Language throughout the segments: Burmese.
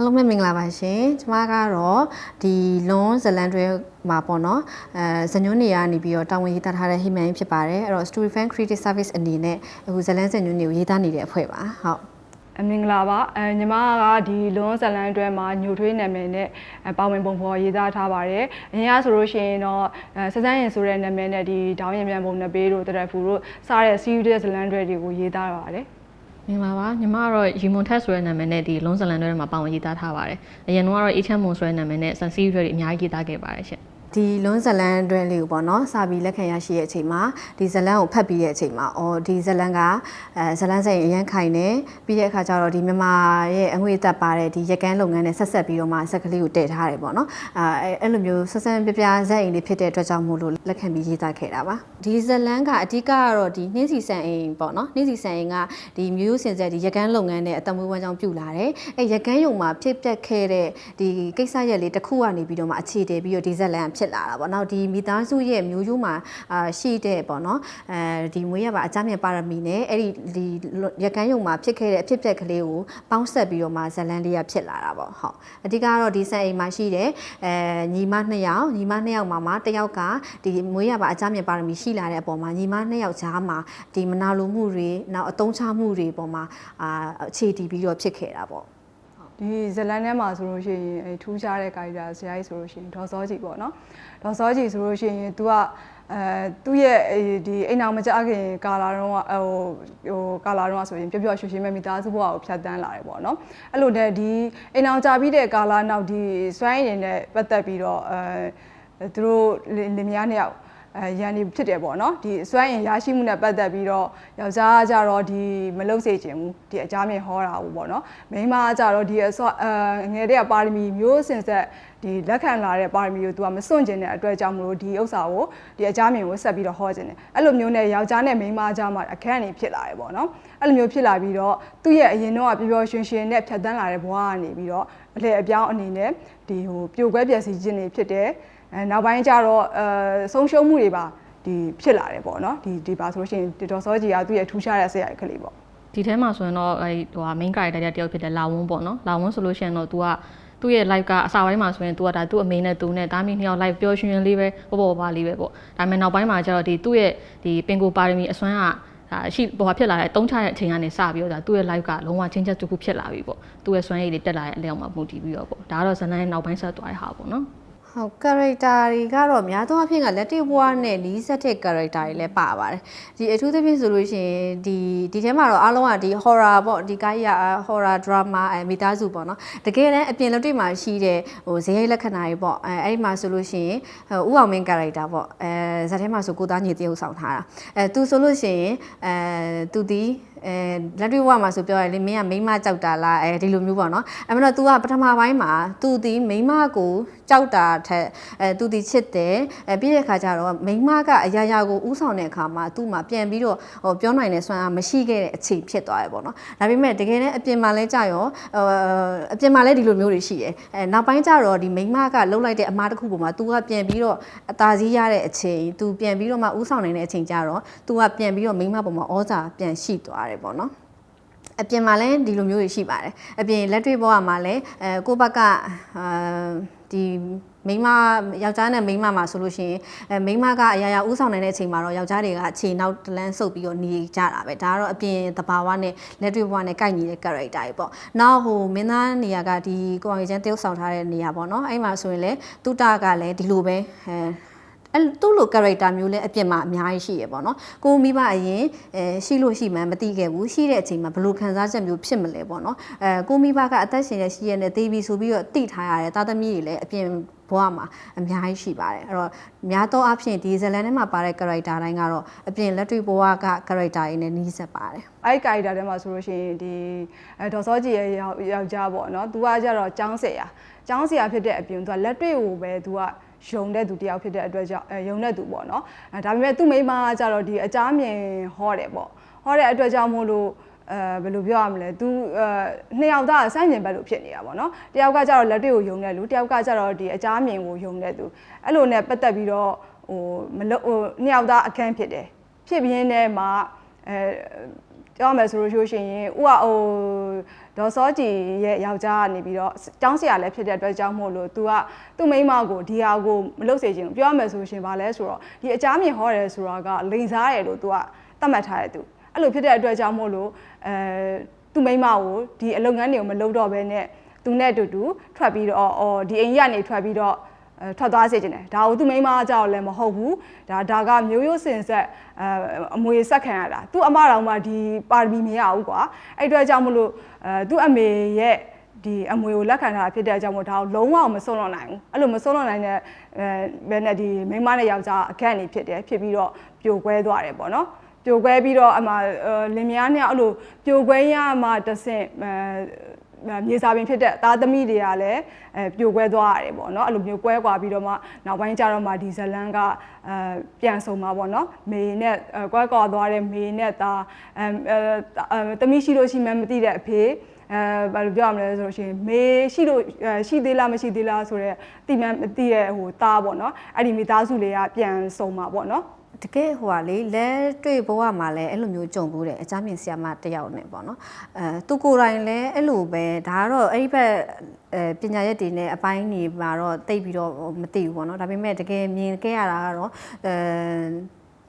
အားလုံးပဲမင်္ဂလာပါရှင်ကျမကတော့ဒီလွန်ဇလန်တွဲမှာပေါ့နော်အဲဇညွန်းနေရနေပြီးတော့တာဝန်ရေးသားထားတဲ့ဟိမန်ဖြစ်ပါတယ်အဲ့တော့ Story Fan Creative Service အနေနဲ့အခုဇလန်ဇညွန်းတွေကိုရေးသားနေတဲ့အဖွဲ့ပါဟုတ်အမင်္ဂလာပါအဲညီမကဒီလွန်ဇလန်အတွဲမှာညိုထွေးနာမည်နဲ့အဲပါဝင်ပုံဖော်ရေးသားထားပါတယ်အရင်ကဆိုလို့ရှိရင်တော့အဲစစန်းရင်ဆိုတဲ့နာမည်နဲ့ဒီဒေါင်းရင်မြန်ပုံနဲ့ပေးတို့တရက်ဖူတို့စားတဲ့ series ဇလန်တွဲတွေကိုရေးသားပါတယ်မ င်္ဂလာပါညီမကတော့ရီမွန်ထက်ဆိုတဲ့နာမည်နဲ့ဒီလုံးဇလန်တွေမှာပါဝင်ရေးသားထားပါတယ်အရင်ကတော့အေချမ်းမွန်ဆိုတဲ့နာမည်နဲ့ဆန်စီတွေအများကြီးရေးသားခဲ့ပါတယ်ရှင် ဒီလွန်ဇလန်တွဲလေးကိုပေါ့နော်စာပြီးလက်ခံရရှိတဲ့အချိန်မှာဒီဇလန်ကိုဖတ်ပြီးတဲ့အချိန်မှာအော်ဒီဇလန်ကအဲဇလန်စိတ်အရန်ခိုင်နေပြီးတဲ့အခါကျတော့ဒီမြန်မာရဲ့အငွေအသက်ပါတဲ့ဒီရက်ကန်းလုပ်ငန်းနဲ့ဆက်ဆက်ပြီးတော့မှဇက်ကလေးကိုတည်ထားတယ်ပေါ့နော်အဲအဲ့လိုမျိုးဆက်ဆန်းပြပြဇက်အိမ်လေးဖြစ်တဲ့အတွက်ကြောင့်မို့လို့လက်ခံပြီးရေးသားခဲ့တာပါဒီဇလန်ကအဓိကကတော့ဒီနှင်းစီဆန်အိမ်ပေါ့နော်နှင်းစီဆန်အိမ်ကဒီမျိုးစင်ဆက်ဒီရက်ကန်းလုပ်ငန်းနဲ့အတမွေးဝမ်းကြောင်းပြုလာတယ်အဲရက်ကန်းယုံမှာဖြစ်ပျက်ခဲ့တဲ့ဒီကိစ္စရက်လေးတစ်ခုကနေပြီးတော့မှအခြေတည်ပြီးတော့ဒီဇလန်ဖြစ်လာတာပေါ့နော်ဒီမိသားစုရဲ့မျိုးရိုးမှာအာရှိတဲ့ပေါ့နော်အဲဒီမွေးရပါအကြမ်းမြပါရမီနဲ့အဲ့ဒီဒီရက်ကန်းယုံမှာဖြစ်ခဲ့တဲ့အဖြစ်ပျက်ကလေးကိုပေါင်းဆက်ပြီးတော့မှဇလန်လေးကဖြစ်လာတာပေါ့ဟုတ်အဓိကကတော့ဒီဆန်အိမ်မှာရှိတဲ့အဲညီမနှစ်ယောက်ညီမနှစ်ယောက်မှာမှတစ်ယောက်ကဒီမွေးရပါအကြမ်းမြပါရမီရှိလာတဲ့အပေါ်မှာညီမနှစ်ယောက်ကြားမှာဒီမနာလိုမှုတွေနောက်အတုံးချမှုတွေပေါ်မှာအာအခြေတည်ပြီးတော့ဖြစ်ခဲ့တာပေါ့ ဒီဇလန်ထဲမှာဆိုလို့ရှိရင်အဲထူးခြားတဲ့ကာရီတာဆရာကြီးဆိုလို့ရှိရင်ဒေါ်စောကြီးပေါ့နော်ဒေါ်စောကြီးဆိုလို့ရှိရင် तू ကအဲသူ့ရဲ့ဒီအိမ်အောင်မကြခင်ကာလာတော့ဟိုဟိုကာလာတော့ဆိုရင်ပျော့ပျော့ရွှင်ရွှင်မဲ့မိသားစုဘဝကိုဖြတ်တန်းလာတယ်ပေါ့နော်အဲ့လိုနဲ့ဒီအိမ်အောင်ကြပြီးတဲ့ကာလာနောက်ဒီစွမ်းရည်တွေနဲ့ပတ်သက်ပြီးတော့အဲသူတို့လင်မယားနှစ်ယောက် အဲရန်ဒီဖြစ်တယ်ပေါ့နော်ဒီစွမ်းရင်ရရှိမှုနဲ့ပတ်သက်ပြီးတော့ယောက်ျားကကြတော့ဒီမလုတ်စေခြင်းဘူးဒီအကြမ်းမြင်ဟောတာဘူးပေါ့နော်မိန်းမကကြတော့ဒီအစောအဲငယ်တဲ့ပါရမီမျိုးစင်ဆက်ဒီလက်ခံလာတဲ့ပါရမီကို तू ကမစွန့်ကျင်တဲ့အတွက်ကြောင့်မလို့ဒီဥစ္စာကိုဒီအကြမ်းမြင်ကိုဆက်ပြီးတော့ဟောခြင်းတယ်အဲ့လိုမျိုးနဲ့ယောက်ျားနဲ့မိန်းမကြားမှာအခက်အနေဖြစ်လာတယ်ပေါ့နော်အဲ့လိုမျိုးဖြစ်လာပြီးတော့သူ့ရဲ့အရင်တော့ပျော်ပျော်ရွှင်ရွှင်နဲ့ဖြတ်တန်းလာတဲ့ဘဝကနေပြီးတော့ အလှည့်အပြောင်းအနေနဲ့ဒီဟိုပြိုကွဲပျက်စီးခြင်းတွေဖြစ်တယ်အဲနောက်ပိုင်းကျတော့အဲဆုံးရှုံးမှုတွေပါဒီဖြစ်လာတယ်ပေါ့နော်ဒီဒီပါဆိုလို့ရှိရင်ဒေါ်စောကြီးကသူ့ရဲ့ထူးခြားတဲ့ဆရာကလေးပေါ့ဒီထဲမှာဆိုရင်တော့အဲဟိုဟာ main character တယောက်ဖြစ်တဲ့လာဝန်းပေါ့နော်လာဝန်းဆိုလို့ရှိရင်တော့ तू ကသူ့ရဲ့ live ကအစာပိုင်းမှာဆိုရင် तू ကဒါသူ့အမေနဲ့သူနဲ့တားမီနှစ်ယောက် live ပျော်ရွှင်ရွှင်လေးပဲပေါ့ပေါ့ပါလေးပဲပေါ့ဒါပေမဲ့နောက်ပိုင်းမှာကျတော့ဒီသူ့ရဲ့ဒီပင်ကိုပါရမီအစွမ်းက ဒါရှိပေါ်ဖြစ်လာတဲ့တုံးချတဲ့အချိန်ကနေစပြီးတော့ဒါသူ့ရဲ့ live ကလုံးဝချင်းချက်တစ်ခုဖြစ်လာပြီပေါ့သူ့ရဲ့စွမ်းရည်တွေတက်လာတဲ့အလျောက်မှာမူတည်ပြီးတော့ပေါ့ဒါကတော့ဇလန်ရဲ့နောက်ပိုင်းဆက်သွားတဲ့ဟာပေါ့နော် ဟုတ် character တွေကတော့များသောအားဖြင့်ကလက်တွေ့ဘဝနဲ့နီးစပ်တဲ့ character တွေလည်းပါပါတယ်ဒီအထူးသဖြင့်ဆိုလို့ရှိရင်ဒီဒီထဲမှာတော့အားလုံးကဒီ horror ပေါ့ဒီကားကြီးက horror drama အဲမိသားစုပေါ့နော်တကယ်တမ်းအပြင်လက်တွေ့မှာရှိတဲ့ဟိုဇေယျလက္ခဏာတွေပေါ့အဲအဲ့ဒီမှာဆိုလို့ရှိရင်ဟိုဥအောင်မင်း character ပေါ့အဲဇာတ်ထဲမှာဆိုကိုသားညီတယောက်ဆောင်ထားတာအဲသူဆိုလို့ရှိရင်အဲသူဒီ အဲလက်တွေ့ဘဝမှာဆိုပြောရလေမင်းကမိန်းမကြောက်တာလားအဲဒီလိုမျိုးပေါ့နော်အဲ့မတော့ तू ကပထမပိုင်းမှာ तू ဒီမိန်းမကိုကြောက်တာထက်အဲ तू ဒီချစ်တယ်အဲပြီးတဲ့အခါကျတော့မိန်းမကအရာရာကိုဥဆောင်တဲ့အခါမှာ तू မှပြန်ပြီးတော့ဟိုပြောနိုင်တဲ့စွမ်းအားမရှိခဲ့တဲ့အချိန်ဖြစ်သွားတယ်ပေါ့နော်ဒါပေမဲ့တကယ်တမ်းအပြင်မှာလဲကြာရောဟိုအပြင်မှာလဲဒီလိုမျိုးတွေရှိတယ်အဲနောက်ပိုင်းကျတော့ဒီမိန်းမကလှုပ်လိုက်တဲ့အမားတစ်ခုပေါ်မှာ तू ကပြန်ပြီးတော့အသာစီးရတဲ့အချိန် तू ပြန်ပြီးတော့မှဥဆောင်နိုင်တဲ့အချိန်ကျတော့ तू ကပြန်ပြီးတော့မိန်းမပေါ်မှာဩဇာပြန်ရှိသွားတယ် တယ်ပေါ့နော်အပြင်မှာလည်းဒီလိုမျိုးတွေရှိပါတယ်အပြင်လက်တွေ့ဘဝမှာလည်းအဲကိုယ့်ဘက်ကအာဒီမိန်းမယောက်ျားနဲ့မိန်းမမှာဆိုလို့ရှိရင်အဲမိန်းမကအရာရာဥဆောင်နိုင်တဲ့အချိန်မှာတော့ယောက်ျားတွေကအခြေနောက်တလန်းဆုပ်ပြီးတော့နေကြတာပဲဒါကတော့အပြင်တဘာဝနဲ့လက်တွေ့ဘဝနဲ့ကိုက်ညီတဲ့ character တွေပေါ့နောက်ဟိုမင်းသားနေရာကဒီကိုအောင်ရချမ်းတယောက်ဆောင်ထားတဲ့နေရာပေါ့နော်အဲ့မှာဆိုရင်လေတုတကလည်းဒီလိုပဲအဲ အဲ့သူ့လို character မျိုးလဲအပြင်မှာအများကြီးရှိရပေါ့နော်ကိုမိဘအရင်အဲရှိလို့ရှိမှမသိခဲ့ဘူးရှိတဲ့အချိန်မှာဘယ်လိုခံစားချက်မျိုးဖြစ်မလဲပေါ့နော်အဲကိုမိဘကအသက်ရှင်နေရှိရတဲ့ဒေဗီဆိုပြီးတော့တိထားရတယ်တာသမီတွေလည်းအပြင်ဘဝမှာအများကြီးရှိပါတယ်အဲ့တော့များသောအားဖြင့်ဒီဇလန်ထဲမှာပါတဲ့ character တိုင်းကတော့အပြင်လက်တွေ့ဘဝက character တွေနဲ့နှီးစပ်ပါတယ်အဲ့ character ထဲမှာဆိုလို့ရှိရင်ဒီဒေါ်စောကြီးရဲ့ယောက်ျားပေါ့နော်သူကကြတော့ចောင်းဆရာចောင်းဆရာဖြစ်တဲ့အပြင်သူကလက်တွေ့ကိုပဲသူက ယုံတဲ့သူတယောက်ဖြစ်တဲ့အတွက်ကြောင့်အဲယုံတဲ့သူပေါ့နော်။အဲဒါပေမဲ့သူ့မိန်းမကကြတော့ဒီအကြမ်းမြင်ဟောတယ်ပေါ့။ဟောတဲ့အတွက်ကြောင့်မို့လို့အဲဘယ်လိုပြောရမလဲ तू အဲနှစ်ယောက်သားဆန့်ကျင်ဘက်လို့ဖြစ်နေတာပေါ့နော်တယောက်ကကြတော့လက်တွေ့ကိုယုံတဲ့လူတယောက်ကကြတော့ဒီအကြမ်းမြင်ကိုယုံတဲ့သူအဲ့လိုနဲ့ပတ်သက်ပြီးတော့ဟိုမလို့ဟိုနှစ်ယောက်သားအခန်းဖြစ်တယ်ဖြစ်ပြင်းနဲ့မှအဲပြောမယ်ဆိုလို့ရှိရင်ဥကဟို ဒေါ်စောကြည်ရဲ့ယောက်ျားကနေပြီးတော့ကျောင်းဆရာလည်းဖြစ်တဲ့အတွက်ကြောင့်မို့လို့ तू ကသူ့မိန်းမကိုဒီဟာကိုမလုပ်စေချင်ဘူးပြောရမယ်ဆိုရှင်ဗာလဲဆိုတော့ဒီအကြမ်းမြင်ဟောတယ်ဆိုတာကလိန်စားတယ်လို့ तू ကသတ်မှတ်ထားတယ်သူအဲ့လိုဖြစ်တဲ့အတွက်ကြောင့်မို့လို့အဲသူ့မိန်းမကိုဒီအလုပ်ငန်းတွေကိုမလုပ်တော့ဘဲနဲ့သူနဲ့အတူတူထွက်ပြီးတော့အော်ဒီအိမ်ကြီးကနေထွက်ပြီးတော့အဲ ထွက်သွားစေချင်တယ်ဒါကိုသူမိန်းမကြောက်လည်းမဟုတ်ဘူးဒါဒါကမျိုးရိုးစင်ဆက်အဲအမွေဆက်ခံရတာသူ့အမတော်မှဒီပါရမီမရဘူးကွာအဲ့အတွက်ကြောင့်မလို့အဲသူ့အမေရဲ့ဒီအမွေကိုလက်ခံထားတာဖြစ်တဲ့အကြောင်းမို့ဒါကိုလုံးဝမစွန့်လွတ်နိုင်ဘူးအဲ့လိုမစွန့်လွတ်နိုင်တဲ့အဲဘယ်နဲ့ဒီမိန်းမနဲ့ယောက်ျားအကန့်နေဖြစ်တယ်ဖြစ်ပြီးတော့ပြိုကွဲသွားတယ်ပေါ့နော်ပြိုကွဲပြီးတော့အမှလင်မယားနဲ့အဲ့လိုပြိုကွဲရမှတဆင့်အဲ မြေစာပင်ဖြစ်တဲ့သားသမီးတွေကလည်းအဲပြိုကွဲသွားရတယ်ပေါ့နော်အဲ့လိုမျိုးကွဲကွာပြီးတော့မှနောက်ပိုင်းကျတော့မှဒီဇလန်းကအဲပြန်ဆုံမှာပေါ့နော်မေနဲ့ကွဲကွာသွားတဲ့မေနဲ့သားအဲသမီးရှိလို့ရှိမှမသိတဲ့အဖေအဲဘာလို့ပြောရမလဲဆိုတော့ရှင်မေရှိလို့ရှိသေးလားမရှိသေးလားဆိုတော့တိမှန်မသိတဲ့ဟိုသားပေါ့နော်အဲ့ဒီမိသားစုလေးကပြန်ဆုံမှာပေါ့နော် တကယ်ဟိုကလေလဲတွေ့ဘဝမှာလည်းအဲ့လိုမျိုးကြုံဘူးတယ်အကြမ်းမြင်ဆရာမတစ်ယောက်နဲ့ပေါ့နော်အဲသူကိုယ်တိုင်လည်းအဲ့လိုပဲဒါကတော့အဲ့ဒီဘက်အဲပညာရက်တွေနဲ့အပိုင်းနေမှာတော့တိတ်ပြီးတော့မသိဘူးပေါ့နော်ဒါပေမဲ့တကယ်မြင်ခဲ့ရတာကတော့အဲ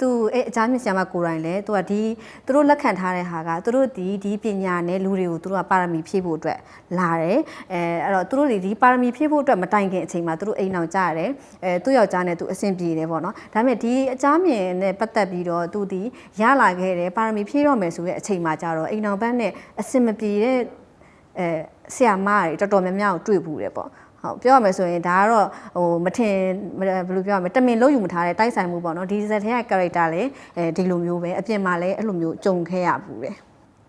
သူအဲအကြမ်းမြင့်ဆရာမကိုယ်တိုင်လဲသူကဒီသူတို့လက်ခံထားတဲ့ဟာကသူတို့ဒီဒီပညာနဲ့လူတွေကိုသူတို့ကပါရမီဖြည့်ဖို့အတွက်လာတယ်အဲအဲ့တော့သူတို့တွေဒီပါရမီဖြည့်ဖို့အတွက်မတိုင်ခင်အချိန်မှာသူတို့အိမ်အောင်ကြရတယ်အဲသူ့ယောက်ျားနဲ့သူအဆင်ပြေတယ်ပေါ့နော်ဒါပေမဲ့ဒီအကြမ်းမြင့်နဲ့ပတ်သက်ပြီးတော့သူဒီရလာခဲ့တယ်ပါရမီဖြည့်တော့မယ်ဆိုတဲ့အချိန်မှာကြတော့အိမ်အောင်ဘက်နဲ့အဆင်မပြေတဲ့အဲဆရာမတွေတော်တော်များများကိုတွေ့ဘူးတယ်ပေါ့ ဟုတ်ပြောရမယ်ဆိုရင်ဒါကတော့ဟိုမထင်ဘယ်လိုပြောရမလဲတမင်လို့ယူမထားတဲ့တိုက်ဆိုင်မှုပေါ့နော်ဒီဇက်ထဲက character လည်းအဲဒီလိုမျိုးပဲအပြင်မှာလည်းအဲ့လိုမျိုးကြုံခဲ့ရဘူးတယ်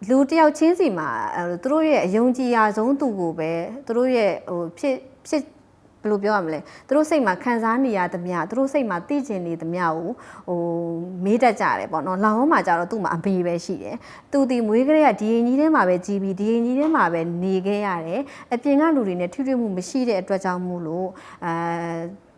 လူတယောက်ချင်းစီမှာအဲသူတို့ရဲ့အယုံကြည်ရာဆုံးသူကိုပဲသူတို့ရဲ့ဟိုဖြစ်ဖြစ် ဘယ်လိုပြောရမလဲသူတို့စိတ်မှာခံစားနေရသမျှသူတို့စိတ်မှာသိကျင်နေသမျှကိုဟိုမေးတတ်ကြတယ်ပေါ့နော်လောင်းမှာကြတော့သူ့မှာအမေပဲရှိတယ်သူဒီမွေးကလေးကဒီရင်ကြီးထဲမှာပဲကြီးပြီးဒီရင်ကြီးထဲမှာပဲနေခဲ့ရတယ်အပြင်ကလူတွေနဲ့ထိတွေ့မှုမရှိတဲ့အတွက်ကြောင့်မို့လို့အဲ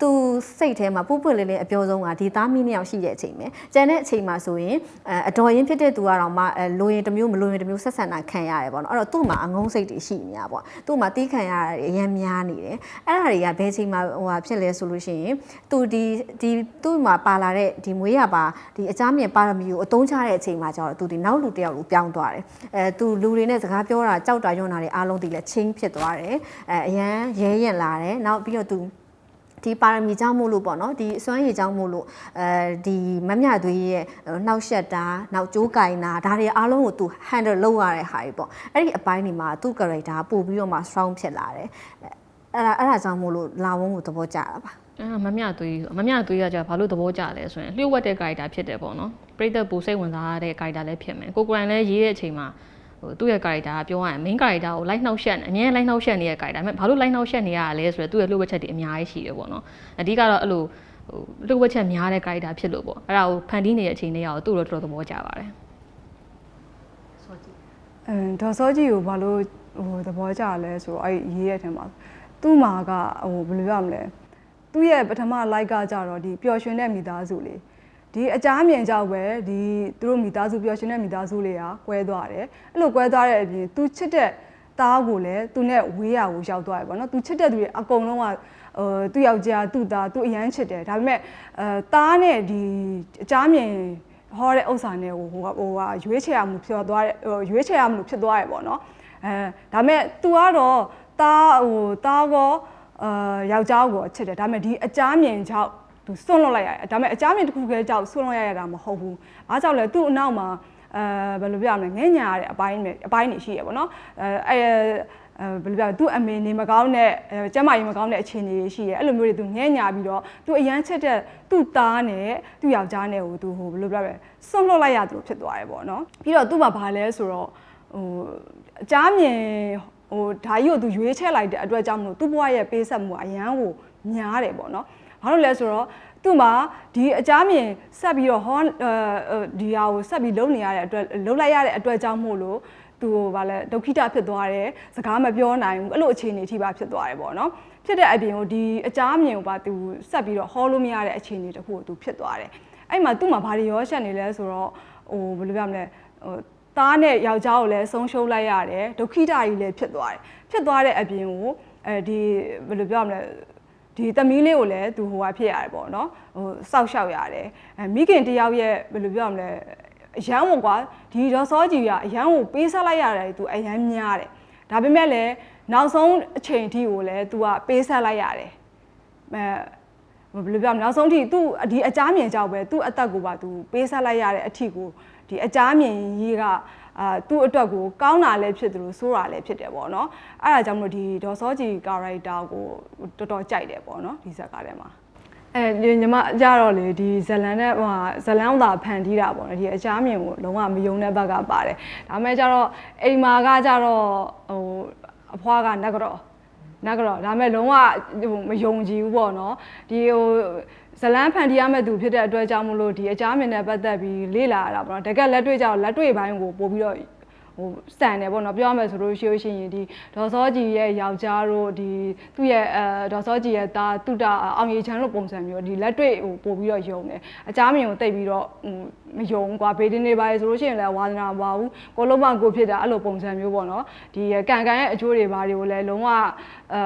သူစိတ်ထဲမှာပုပ်ပွက်လေးလေးအပြောဆုံးကဒီသားမီးနှစ်ယောက်ရှိတဲ့အချိန်ပဲကျန်တဲ့အချိန်မှာဆိုရင်အဲအတော်ရင်ဖြစ်တဲ့သူကတော့မှအဲလိုရင်တစ်မျိုးမလိုရင်တစ်မျိုးဆက်ဆံတာခံရတယ်ပေါ့နော်အဲ့တော့သူ့မှာအငုံစိတ်တွေရှိနေတာပေါ့သူ့မှာတီးခံရတာတွေအများများနေတယ်အဲ့ဒါတွေကဘယ်ချိန်မှာဟိုဟာဖြစ်လဲဆိုလို့ရှိရင်သူဒီဒီသူ့မှာပါလာတဲ့ဒီမွေးရပါဒီအချားမြင်ပါရမီကိုအသုံးချတဲ့အချိန်မှာကျတော့သူဒီနောက်လူတစ်ယောက်ကိုပြောင်းသွားတယ်အဲသူလူတွေနဲ့စကားပြောတာကြောက်တာညွန့်တာတွေအားလုံးဒီလည်းချင်းဖြစ်သွားတယ်အဲအရန်ရဲရင်လာတယ်နောက်ပြီးတော့သူ ဒီပါရမီကြောင့်မို့လို့ပေါ့နော်ဒီအစွမ်းရည်ကြောင့်မို့လို့အဲဒီမမြသွေးရဲ့နှောက်ရှက်တာနောက်ကြိုးကင်တာဒါတွေအားလုံးကိုသူ handle လုပ်ရတဲ့ဟာတွေပေါ့အဲ့ဒီအပိုင်းတွေမှာသူ့ character ပို့ပြီးတော့မှ strong ဖြစ်လာတယ်အဲ့ဒါအဲ့ဒါကြောင့်မို့လို့လာဝုန်းကိုသဘောကျတာပါအဲမမြသွေးမမြသွေးကကြာဘာလို့သဘောကျလဲဆိုရင်လျှို့ဝှက်တဲ့ character ဖြစ်တယ်ပေါ့နော်ပရိသတ်ပူစိတ်ဝင်စားတဲ့ character လည်းဖြစ်မယ်ကိုကိုရိုင်းလည်းရေးတဲ့အချိန်မှာ ဟိုသူ့ရဲ့ character ကပြောရရင် main character ကို light နှောက်ရှက်အငြင်း light နှောက်ရှက်နေတဲ့ character ဒါပေမဲ့ဘာလို့ light နှောက်ရှက်နေရလဲဆိုတော့သူ့ရဲ့လျှို့ဝှက်ချက်တွေအများကြီးရှိတယ်ပေါ့နော်အဓိကတော့အဲ့လိုဟိုလျှို့ဝှက်ချက်များတဲ့ character ဖြစ်လို့ပေါ့အဲ့ဒါကိုဖန်တီးနေတဲ့အချိန်လေးရောသူ့တော့တော်တော်သဘောကျပါတယ်အမ်ဒေါ်စောကြီးကိုဘာလို့ဟိုသဘောကျလဲဆိုတော့အဲ့ရေးရတဲ့မှာသူ့မှာကဟိုဘယ်လိုရမလဲသူ့ရဲ့ပထမ like ကကြတော့ဒီပျော်ရွှင်တဲ့မိသားစုလေး ဒီအကြမ်းမြင်ကြောက်ပဲဒီသူတို့မိသားစုပျော်ရွှင်တဲ့မိသားစုလေးကကွဲသွားတယ်အဲ့လိုကွဲသွားတဲ့အပြင်သူချစ်တဲ့သားကိုလည်းသူနဲ့ဝေးရကိုရောက်သွားတယ်ပေါ့နော်သူချစ်တဲ့သူတွေအကုန်လုံးကဟိုသူ့ယောက်ျားသူ့သားသူ့အရန်ချစ်တယ်ဒါပေမဲ့အဲသားနဲ့ဒီအကြမ်းမြင်ဟောတဲ့ဥစ္စာနဲ့ဟိုဟိုဟိုဟာရွေးချယ်ရမှုဖြစ်သွားတဲ့ဟိုရွေးချယ်ရမှုဖြစ်သွားတယ်ပေါ့နော်အဲဒါပေမဲ့ तू ကတော့တားဟိုတားကောအာယောက်ျားကိုချစ်တယ်ဒါပေမဲ့ဒီအကြမ်းမြင်ကြောင့် तू စွန့်လွတ်လိုက်ရတယ်ဒါပေမဲ့အကြမ်းမြင်တစ်ခုခဲကြောင့်စွန့်လွတ်ရရတာမဟုတ်ဘူးအားကြောင့်လဲသူ့အနောက်မှာအဲဘယ်လိုပြောရမလဲငဲ့ညာရတဲ့အပိုင်းတွေအပိုင်းတွေရှိရပေါ့နော်အဲအဲဘယ်လိုပြောသူ့အမေနေမကောင်းတဲ့ကျမ်းမာရေးမကောင်းတဲ့အခြေအနေတွေရှိရဲအဲ့လိုမျိုးတွေသူငဲ့ညာပြီးတော့သူအရန်ချက်တဲ့သူ့သားနဲ့သူ့ယောက်ျားနဲ့ကိုသူဟိုဘယ်လိုပြောလဲစွန့်လွတ်လိုက်ရသလိုဖြစ်သွားတယ်ပေါ့နော်ပြီးတော့သူ့မှာဘာလဲဆိုတော့ဟိုအကြမ်းမြင်ဟိုဓာကြီးကိုသူရွေးချယ်လိုက်တဲ့အတွက်ကြောင့်မလို့သူ့ဘဝရဲ့ပေးဆက်မှုကအရန်ကိုများတယ်ပေါ့နော် ဘာလို့လဲဆိုတော့သူ့မှာဒီအကြမ်းမြင်ဆက်ပြီးတော့ဟောဒီဟာကိုဆက်ပြီးလုံနေရတဲ့အတွက်လုံလိုက်ရတဲ့အတွက်ကြောင့်မို့လို့သူဟိုဗာလဲဒုက္ခိတဖြစ်သွားတယ်စကားမပြောနိုင်ဘူးအဲ့လိုအခြေအနေအထိပါဖြစ်သွားတယ်ပေါ့နော်ဖြစ်တဲ့အပြင်ကိုဒီအကြမ်းမြင်ကိုပါသူဆက်ပြီးတော့ဟောလို့မရတဲ့အခြေအနေတစ်ခုကိုသူဖြစ်သွားတယ်အဲ့မှာသူ့မှာဘာတွေရောရှက်နေလဲဆိုတော့ဟိုဘယ်လိုပြောမလဲဟိုသားနဲ့ယောက်ျားကိုလည်းဆုံးရှုံးလိုက်ရတယ်ဒုက္ခိတကြီးလည်းဖြစ်သွားတယ်ဖြစ်သွားတဲ့အပြင်ကိုအဲဒီဘယ်လိုပြောရမလဲ ဒီသမီးလေးကိုလည်းသူဟိုဟာဖြစ်ရတယ်ပေါ့နော်ဟိုစောက်ရှောက်ရတယ်အဲမိခင်တယောက်ရဲ့ဘယ်လိုပြောရမလဲအရန်ဝင်ကွာဒီဒေါ်စောကြီးကအရန်ကိုပေးဆက်လိုက်ရတယ်သူအရန်များတယ်ဒါပေမဲ့လည်းနောက်ဆုံးအချိန်ထိကိုလည်းသူကပေးဆက်လိုက်ရတယ်အဲဘယ်လိုပြောမလဲနောက်ဆုံးထိသူ့ဒီအကြမ်းမြင်ကြောက်ပဲသူ့အသက်ကိုပါသူပေးဆက်လိုက်ရတဲ့အထီကိုဒီအကြမ်းမြင်ကြီးက အာသူ့အတွက်ကိုကောင်းတာလည်းဖြစ်တယ်လို့ဆိုးတာလည်းဖြစ်တယ်ပေါ့နော်အဲ့ဒါကြောင့်မလို့ဒီဒေါ်စောကြီးကာရိုက်တာကိုတော်တော်ကြိုက်တယ်ပေါ့နော်ဒီဇက်ကားထဲမှာအဲညီမကြတော့လေဒီဇလန်နဲ့ဟိုဇလန်သာဖန်တီးတာပေါ့နော်ဒီအချားမြင်ကိုလုံးဝမယုံတဲ့ဘက်ကပါတယ်ဒါပေမဲ့ကြတော့အိမ်မာကကြတော့ဟိုအဖွားကနက်ကတော့ နောက်ကတော့ဒါမဲ့လုံးဝဟိုမယုံကြည်ဘူးပေါ့နော်ဒီဟိုဇလန်းဖန်တီးရမဲ့သူဖြစ်တဲ့အတွက်ကြောင့်မလို့ဒီအကြမ်းမြင်နဲ့ပတ်သက်ပြီးလေ့လာရတာပေါ့နော်တကယ်လက်တွေ့ကြတော့လက်တွေ့ပိုင်းကိုပို့ပြီးတော့ဟိုစံတယ်ပေါ့နော်ပြောရမယ်ဆိုလို့ရှိလို့ရှိရင်ဒီဒေါ်စောကြီးရဲ့ယောက်ျားတို့ဒီသူ့ရဲ့အဲဒေါ်စောကြီးရဲ့သားတုတအောင်ရီချမ်းတို့ပုံစံမျိုးဒီလက်တွေ့ဟိုပို့ပြီးတော့ယုံတယ်အကြမ်းမြင်ကိုတိတ်ပြီးတော့ဟို မယုံကွာဘေးတင်းနေပါလေဆိုလို့ရှိရင်လည်းဝါသနာမပါဘူးကိုလုံးမကိုဖြစ်တာအဲ့လိုပုံစံမျိုးပေါ့နော်ဒီကန်ကန်ရဲ့အကျိုးတွေဘာတွေကိုလည်းလုံးဝအဲ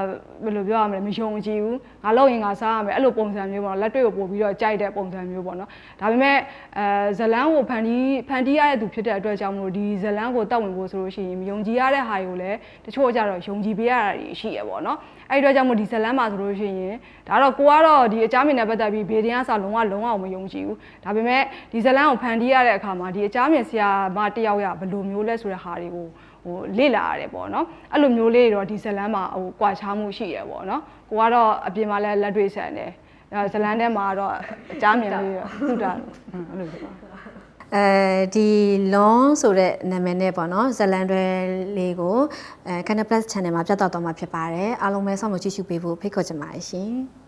ဘယ်လိုပြောရမလဲမယုံကြည်ဘူးငါလောက်ရင်ငါစားရမယ်အဲ့လိုပုံစံမျိုးပေါ့နော်လက်တွေ့ကိုပို့ပြီးတော့ကြိုက်တဲ့ပုံစံမျိုးပေါ့နော်ဒါပေမဲ့အဲဇလန်းကိုဖန်တီးဖန်တီးရတဲ့သူဖြစ်တဲ့အတွက်ကြောင့်မလို့ဒီဇလန်းကိုတောက်ဝင်ဖို့ဆိုလို့ရှိရင်မယုံကြည်ရတဲ့ဟာတွေကိုလည်းတချို့ကြတော့ယုံကြည်ပေးရတာတွေရှိရပေါ့နော် အဲ့ဒီအတွက်ကြောင့်မို့ဒီဇလန်းမှာဆိုလို့ရှိရင်ဒါတော့ကိုကတော့ဒီအကြမ်းမြင်နဲ့ပတ်သက်ပြီးဘေဒင်းကစားလုံးဝလုံးဝမယုံကြည်ဘူးဒါပေမဲ့ဒီဇလန်းကိုဖန်တီးရတဲ့အခါမှာဒီအကြမ်းမြင်ဆရာမတယောက်ရဘယ်လိုမျိုးလဲဆိုတဲ့ဟာတွေကိုဟိုလေ့လာရတယ်ပေါ့နော်အဲ့လိုမျိုးလေးတွေတော့ဒီဇလန်းမှာဟိုကွာခြားမှုရှိရပေါ့နော်ကိုကတော့အပြင်မှာလည်းလက်တွေ့ဆန်တယ်အဲဇလန်းထဲမှာတော့အကြမ်းမြင်လေးတော့သူတာအဲ့လိုဖြစ်ပါ အဲဒီ long ဆိုတဲ့နာမည်နဲ့ပေါ့နော်ဇလန်တွဲလေးကိုအဲ Canal Plus Channel မှာပြသတော့မှာဖြစ်ပါတယ်အားလုံးပဲစောင့်မျှော်ကြည့်ရှုပေးဖို့ဖိတ်ခေါ်ချင်ပါတယ်ရှင်။